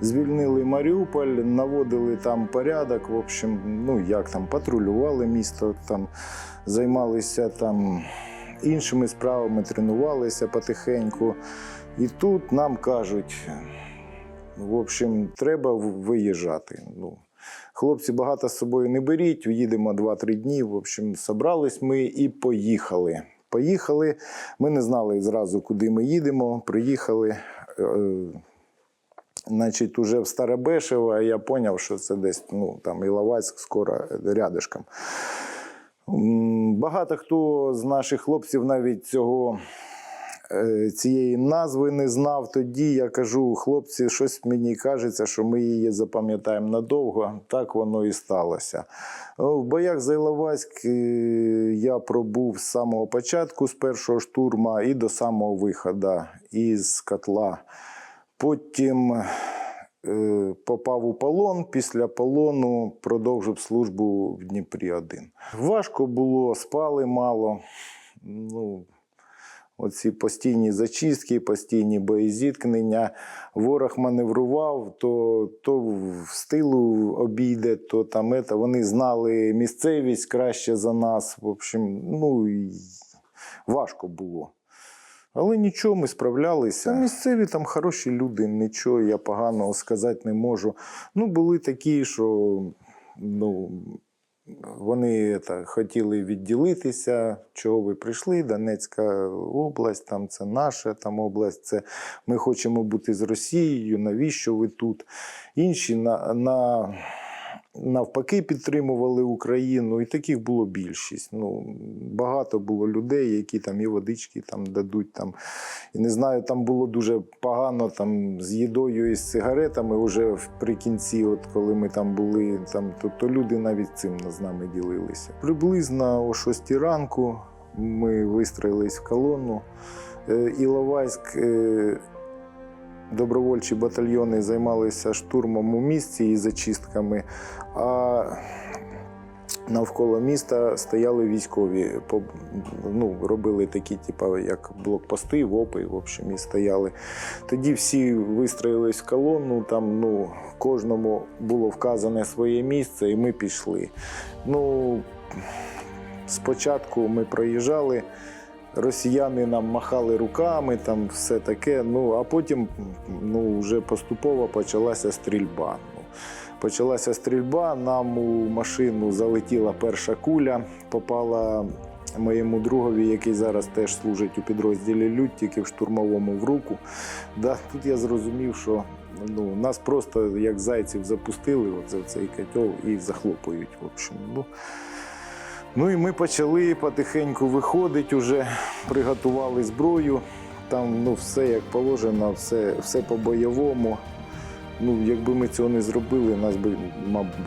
Звільнили Маріуполь, наводили там порядок. В общем, ну як там, патрулювали місто, там займалися там іншими справами, тренувалися потихеньку. І тут нам кажуть, в общем, треба виїжджати. Ну, хлопці багато з собою не беріть, їдемо 2-3 дні. В общем, собрались ми і поїхали. Поїхали. Ми не знали зразу, куди ми їдемо. Приїхали. Е, Значить, уже в Старобешево, я зрозумів, що це десь ну, там Іловайськ скоро рядышком. Багато хто з наших хлопців навіть цього, е, цієї назви не знав тоді. Я кажу, хлопці, щось мені кажеться, що ми її запам'ятаємо надовго. Так воно і сталося. В боях за Іловайськ е, я пробув з самого початку, з першого штурма і до самого виходу із котла. Потім е, попав у полон. Після полону продовжив службу в Дніпрі 1. Важко було, спали мало. Ну, Оці постійні зачистки, постійні боєзіткнення. Ворог маневрував, то, то в стилу обійде, то там ета. Вони знали місцевість краще за нас. В общем, ну важко було. Але нічого, ми справлялися. Місцеві там хороші люди, нічого я поганого сказати не можу. Ну, були такі, що ну, вони та, хотіли відділитися, чого ви прийшли, Донецька область, там це наша там область, це ми хочемо бути з Росією, навіщо ви тут? Інші на, на, навпаки підтримували Україну, і таких було більшість. Ну, багато було людей, які там і водички там дадуть. Там, і не знаю, там було дуже погано там, з їдою і з сигаретами вже вприкінці, от коли ми там були, там, то, то люди навіть цим з нами ділилися. Приблизно о 6 ранку ми вистроїлись в колону. Е, Іловайськ. Добровольчі батальйони займалися штурмом у місті і зачистками, а навколо міста стояли військові, ну, робили такі, типу, як блокпости, ВОПи, в общем, і стояли. Тоді всі вистроїлись в колону, там ну, кожному було вказане своє місце, і ми пішли. Ну, спочатку ми проїжджали. Росіяни нам махали руками, там все таке. Ну а потім ну, вже поступово почалася стрільба. Ну, почалася стрільба, нам у машину залетіла перша куля, попала моєму другові, який зараз теж служить у підрозділі Людь, тільки в штурмовому в руку. Да, тут я зрозумів, що ну, нас просто як зайців запустили от за цей котел і захлопують. В общем, ну, Ну і ми почали потихеньку виходити, уже приготували зброю. Там ну, все як положено, все, все по-бойовому. Ну, якби ми цього не зробили, нас би,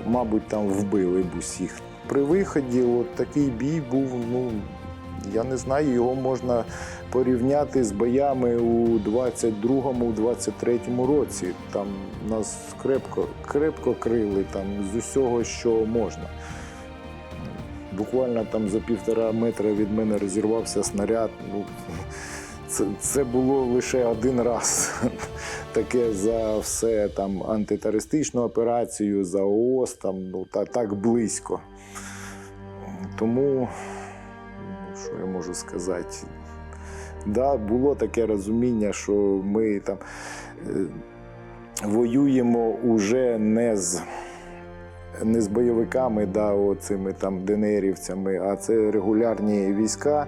мабуть, там вбили б усіх. При виході от такий бій був, ну, я не знаю, його можна порівняти з боями у 22-му, 23-му році. Там нас крепко, крепко крили там, з усього, що можна. Буквально там за півтора метра від мене розірвався снаряд. Ну, це, це було лише один раз. Таке за все там антитерористичну операцію, за ООС, там, ну, та, так близько. Тому, що я можу сказати? Да, було таке розуміння, що ми там е, воюємо уже не з не з бойовиками, да, оцими там ДНРівцями, а це регулярні війська.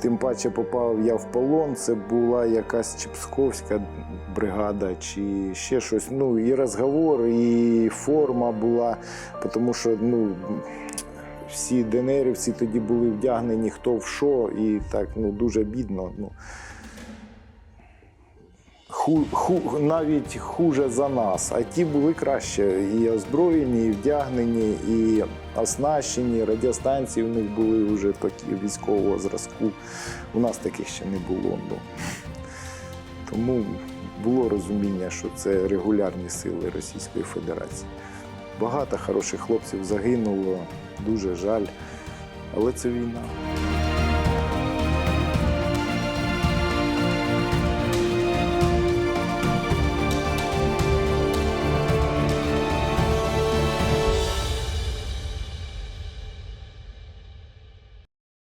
Тим паче попав я в полон. Це була якась Чіпсковська бригада чи ще щось. Ну і розговор, і форма була, тому що ну. Всі ДНРівці тоді були вдягнені хто в що, і так ну дуже бідно. Ну ху, ху, навіть хуже за нас. А ті були краще і озброєні, і вдягнені, і оснащені. Радіостанції в них були вже такі військового зразку. У нас таких ще не було. Ну. Тому було розуміння, що це регулярні сили Російської Федерації. Багато хороших хлопців загинуло, дуже жаль, але це війна.